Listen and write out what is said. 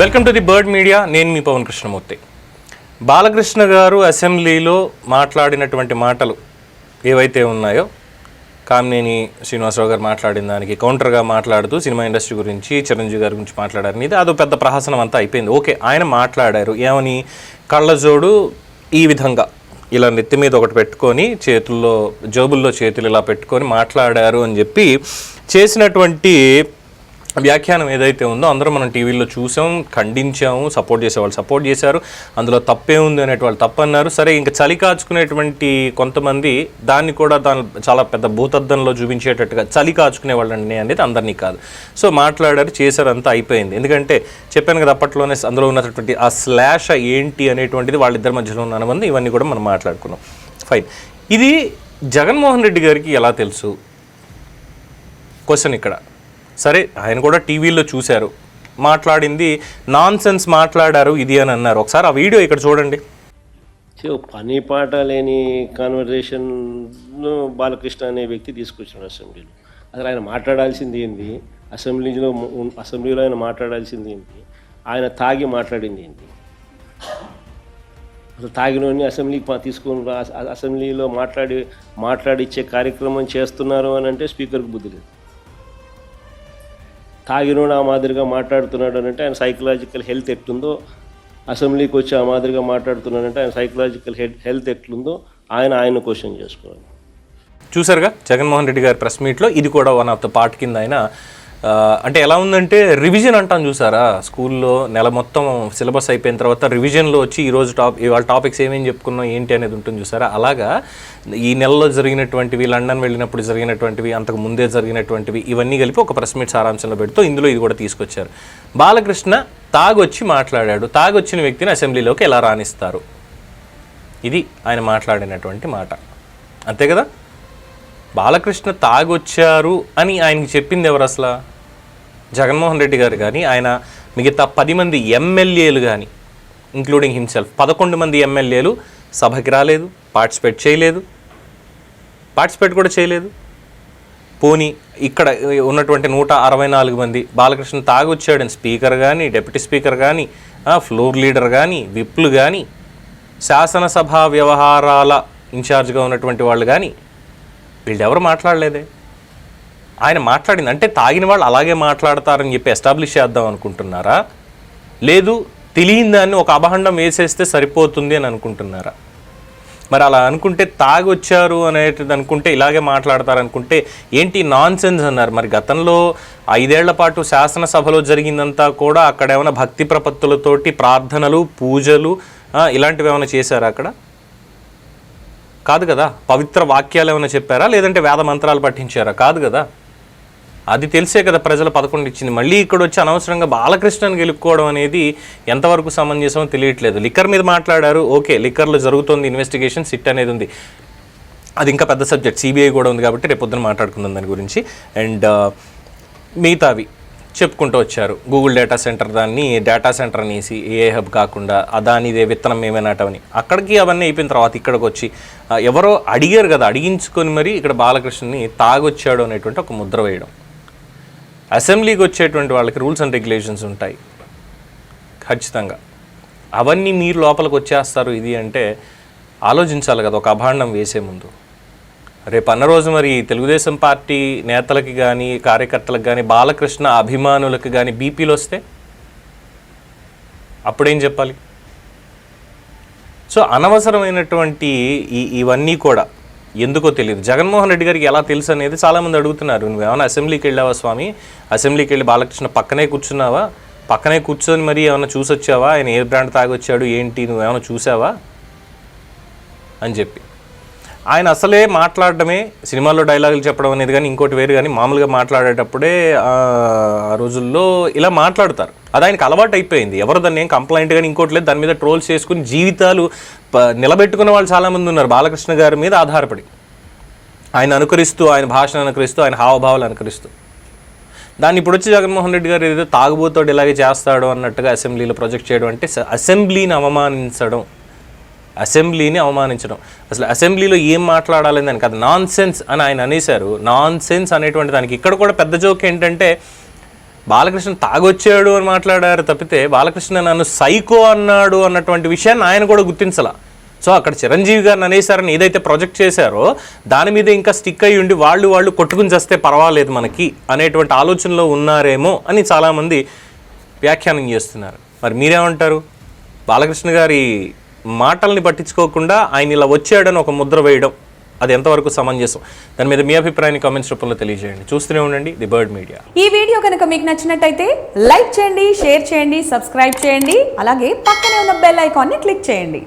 Welcome to the bird media. నేను మీ పవన్ కృష్ణమూర్తి. బాలకృష్ణ గారు అసెంబ్లీలో మాట్లాడినటువంటి మాటలు ఏవైతే ఉన్నాయో కామినేని శ్రీనివాసరావు గారు మాట్లాడిన దానికి కౌంటర్గా మాట్లాడుతూ సినిమా ఇండస్ట్రీ గురించి చిరంజీవి గారి గురించి మాట్లాడారు. ఇది అదో పెద్ద ప్రహసనం అంతా అయిపోయింది. ఓకే ఆయన మాట్లాడారు. ఏమని? కళ్ళజోడు ఈ విధంగా ఇలా నెత్తి మీద ఒకటి పెట్టుకొని చేతుల్లో జోబుల్లో చేతులు ఇలా పెట్టుకొని మాట్లాడారు అని చెప్పి చేసినటువంటి వ్యాఖ్యానం ఏదైతే ఉందో అందరూ మనం టీవీలో చూసాం ఖండించాము సపోర్ట్ చేసేవాళ్ళు సపోర్ట్ చేశారు అందులో తప్పే ఉంది అనేటి వాళ్ళు తప్పన్నారు. సరే ఇంకా చలి కాచుకునేటువంటి కొంతమంది దాన్ని కూడా దాని చాలా పెద్ద భూతద్దంలో చూపించేటట్టుగా చలి కాచుకునే వాళ్ళని అనేది అందరినీ కాదు. సో మాట్లాడారు చేశారు అంతా అయిపోయింది. ఎందుకంటే చెప్పాను కదా అప్పట్లోనే అందులో ఉన్నటువంటి ఆ స్లాష్ ఏంటి అనేటువంటిది వాళ్ళిద్దరి మధ్యలో ఉన్న అనుబంధం ఇవన్నీ కూడా మనం మాట్లాడుకున్నాం. ఫైన్. ఇది జగన్మోహన్ రెడ్డి గారికి ఎలా తెలుసు? క్వశ్చన్ ఇక్కడ. సరే ఆయన కూడా టీవీలో చూశారు. మాట్లాడింది నాన్ సెన్స్ మాట్లాడారు ఇది అని అన్నారు. ఒకసారి ఆ వీడియో ఇక్కడ చూడండి. పని పాట లేని కాన్వర్జేషన్ బాలకృష్ణ అనే వ్యక్తి తీసుకొచ్చాడు అసెంబ్లీలో. అసలు ఆయన మాట్లాడాల్సింది ఏంటి అసెంబ్లీలో అసెంబ్లీలో ఆయన మాట్లాడాల్సింది ఏంటి ఆయన తాగి మాట్లాడింది ఏంటి అసలు తాగినోని అసెంబ్లీకి తీసుకొని అసెంబ్లీలో మాట్లాడి మాట్లాడిచ్చే కార్యక్రమం చేస్తున్నారు అని అంటే స్పీకర్కి బుద్ధి లేదు. తాగినోడు ఆ మాదిరిగా మాట్లాడుతున్నాడు అని అంటే ఆయన సైకలాజికల్ హెల్త్ ఎట్లుందో అసెంబ్లీకి వచ్చి ఆ మాదిరిగా మాట్లాడుతున్నాడంటే ఆయన సైకలాజికల్ హెల్త్ ఎట్లుందో ఆయన ఆయన క్వశ్చన్ చేసుకోవాలి. చూసారుగా జగన్మోహన్ రెడ్డి గారి ప్రెస్ మీట్లో ఇది కూడా వన్ ఆఫ్ ద పార్ట్ కింద ఆయన అంటే ఎలా ఉందంటే రివిజన్ అంటాం చూసారా? స్కూల్లో నెల మొత్తం సిలబస్ అయిపోయిన తర్వాత రివిజన్లో వచ్చి ఈరోజు టాప్ ఇవాళ టాపిక్స్ ఏమేమి చెప్పుకున్నాం ఏంటి అనేది ఉంటుంది చూసారా? అలాగా ఈ నెలలో జరిగినటువంటివి లండన్ వెళ్ళినప్పుడు జరిగినటువంటివి అంతకు ముందే జరిగినటువంటివి ఇవన్నీ కలిపి ఒక ప్రెస్ మీట్ సారాంశంలో పెడుతూ ఇందులో ఇది కూడా తీసుకొచ్చారు. బాలకృష్ణ తాగొచ్చి మాట్లాడాడు. తాగొచ్చిన వ్యక్తిని అసెంబ్లీలోకి ఎలా రాణిస్తారు ఇది ఆయన మాట్లాడినటువంటి మాట. అంతే కదా? బాలకృష్ణ తాగొచ్చారు అని ఆయనకి చెప్పింది ఎవరు అసలు? జగన్మోహన్ రెడ్డి గారు కానీ ఆయన మిగతా పది మంది ఎమ్మెల్యేలు కానీ ఇంక్లూడింగ్ హిమ్సెల్ఫ్ పదకొండు మంది ఎమ్మెల్యేలు సభకి రాలేదు పార్టిసిపేట్ చేయలేదు. పార్టిసిపేట్ కూడా చేయలేదు. పోనీ ఇక్కడ ఉన్నటువంటి నూట అరవై నాలుగు మంది బాలకృష్ణ తాగొచ్చాడని స్పీకర్ కానీ డెప్యూటీ స్పీకర్ కానీ ఫ్లోర్ లీడర్ కానీ విప్లు కానీ శాసనసభ వ్యవహారాల ఇన్ఛార్జ్గా ఉన్నటువంటి వాళ్ళు కానీ వీళ్ళెవరు మాట్లాడలేదే? ఆయన మాట్లాడింది అంటే తాగిన వాళ్ళు అలాగే మాట్లాడతారని చెప్పి ఎస్టాబ్లిష్ చేద్దాం అనుకుంటున్నారా? లేదు తెలియని దాన్ని ఒక అభహండం వేసేస్తే సరిపోతుంది అని అనుకుంటున్నారా? మరి అలా అనుకుంటే తాగొచ్చారు అనేటిది అనుకుంటే ఇలాగే మాట్లాడతారు అనుకుంటే ఏంటి నాన్ సెన్స్ అన్నారు. మరి గతంలో ఐదేళ్ళ పాటు శాసనసభలో జరిగిందంతా కూడా అక్కడ ఏమైనా భక్తి ప్రపత్తులతోటి ప్రార్థనలు పూజలు ఇలాంటివి ఏమైనా చేశారా అక్కడ? కాదు కదా? పవిత్ర వాక్యాలు ఏమైనా చెప్పారా? లేదంటే వేద మంత్రాలు పఠించారా? కాదు కదా? అది తెలిసే కదా ప్రజల పదకొండు ఇచ్చింది. మళ్ళీ ఇక్కడ వచ్చి అనవసరంగా బాలకృష్ణని గెలుపుకోవడం అనేది ఎంతవరకు సమంజసమో తెలియట్లేదు. లిక్కర్ మీద మాట్లాడారు. ఓకే లిక్కర్లో జరుగుతుంది ఇన్వెస్టిగేషన్ సిట్ అనేది ఉంది. అది ఇంకా పెద్ద సబ్జెక్ట్ సిబిఐ కూడా ఉంది కాబట్టి రేపు పొద్దున మాట్లాడుకుందాం దాని గురించి. అండ్ మిగతావి. చెప్పుకుంటూ వచ్చారు. గూగుల్ డేటా సెంటర్ దాన్ని డేటా సెంటర్ అనేసి ఏ హబ్ కాకుండా అదానిదే విత్తనం మేమే నాటమని అక్కడికి అవన్నీ అయిపోయిన తర్వాత ఇక్కడికి వచ్చి ఎవరో అడిగారు కదా అడిగించుకొని మరి ఇక్కడ బాలకృష్ణని తాగొచ్చాడు అనేటువంటి ఒక ముద్ర వేయడం. అసెంబ్లీకి వచ్చేటువంటి వాళ్ళకి రూల్స్ అండ్ రెగ్యులేషన్స్ ఉంటాయి. ఖచ్చితంగా. అవన్నీ మీరు లోపలికి వచ్చేస్తారు ఇది అంటే ఆలోచించాలి కదా ఒక అభాండం వేసే ముందు. రేపు అన్న రోజు మరి తెలుగుదేశం పార్టీ నేతలకి కానీ కార్యకర్తలకు కానీ బాలకృష్ణ అభిమానులకు కానీ బీపీలు వస్తే అప్పుడేం చెప్పాలి? సో అనవసరమైనటువంటి ఈ ఇవన్నీ కూడా ఎందుకో తెలియదు. జగన్మోహన్ రెడ్డి గారికి ఎలా తెలుసు అనేది చాలామంది అడుగుతున్నారు. నువ్వేమైనా అసెంబ్లీకి వెళ్ళావా స్వామి? అసెంబ్లీకి వెళ్ళి బాలకృష్ణ పక్కనే కూర్చున్నావా? పక్కనే కూర్చొని మరి ఏమైనా చూసొచ్చావా? ఆయన ఏ బ్రాండ్ తాగొచ్చాడు? ఏంటి? నువ్వేమైనా చూసావా? అని చెప్పి. ఆయన అసలే మాట్లాడడమే సినిమాల్లో డైలాగులు చెప్పడం అనేది కానీ ఇంకోటి వేరు కానీ మామూలుగా మాట్లాడేటప్పుడే ఆ రోజుల్లో ఇలా మాట్లాడతారు. అది ఆయనకు అలవాటు అయిపోయింది. ఎవరు దాన్ని ఏం కంప్లైంట్ కానీ ఇంకోటి లేదు. దాని మీద ట్రోల్స్ చేసుకుని జీవితాలు ప- నిలబెట్టుకున్న వాళ్ళు చాలామంది ఉన్నారు. బాలకృష్ణ గారి మీద ఆధారపడి. ఆయన అనుకరిస్తూ ఆయన భాషను అనుకరిస్తూ ఆయన హావభావాలు అనుకరిస్తూ. దాన్ని ఇప్పుడు వచ్చి జగన్మోహన్ రెడ్డి గారు ఏదో తాగుబోతోడు ఇలాగే చేస్తాడు అన్నట్టుగా అసెంబ్లీలో ప్రొజెక్ట్ చేయడం అంటే అసెంబ్లీని అవమానించడం. అసెంబ్లీని అవమానించడం. అసలు అసెంబ్లీలో ఏం మాట్లాడాలని దానికి అది నాన్ సెన్స్ అని ఆయన అనేశారు. నాన్ సెన్స్ అనేటువంటి దానికి ఇక్కడ కూడా పెద్ద జోక్ ఏంటంటే బాలకృష్ణ తాగొచ్చాడు అని మాట్లాడారు తప్పితే బాలకృష్ణ నన్ను సైకో అన్నాడు అన్నటువంటి విషయాన్ని ఆయన కూడా గుర్తించలా. సో అక్కడ చిరంజీవి గారిని అనేసారని ఏదైతే ప్రొజెక్ట్ చేశారో దాని మీద ఇంకా స్టిక్ అయ్యి ఉండి వాళ్ళు వాళ్ళు కొట్టుకుని చేస్తే పర్వాలేదు మనకి అనేటువంటి ఆలోచనలో ఉన్నారేమో అని చాలామంది వ్యాఖ్యానం చేస్తున్నారు. మరి మీరేమంటారు? బాలకృష్ణ గారి మాటల్ని పట్టించుకోకుండా ఆయన ఇలా వచ్చాడని ఒక ముద్ర వేయడం అది ఎంతవరకు సమంజసం? దాని మీద మీ అభిప్రాయాన్ని కామెంట్స్ రూపంలో తెలియజేయండి. చూస్తూనే ఉండండి ది బర్డ్ మీడియా. ఈ వీడియో కనుక మీకు నచ్చినట్టయితే లైక్ చేయండి షేర్ చేయండి సబ్స్క్రైబ్ చేయండి అలాగే పక్కనే ఉన్న బెల్ ఐకాన్ని క్లిక్ చేయండి.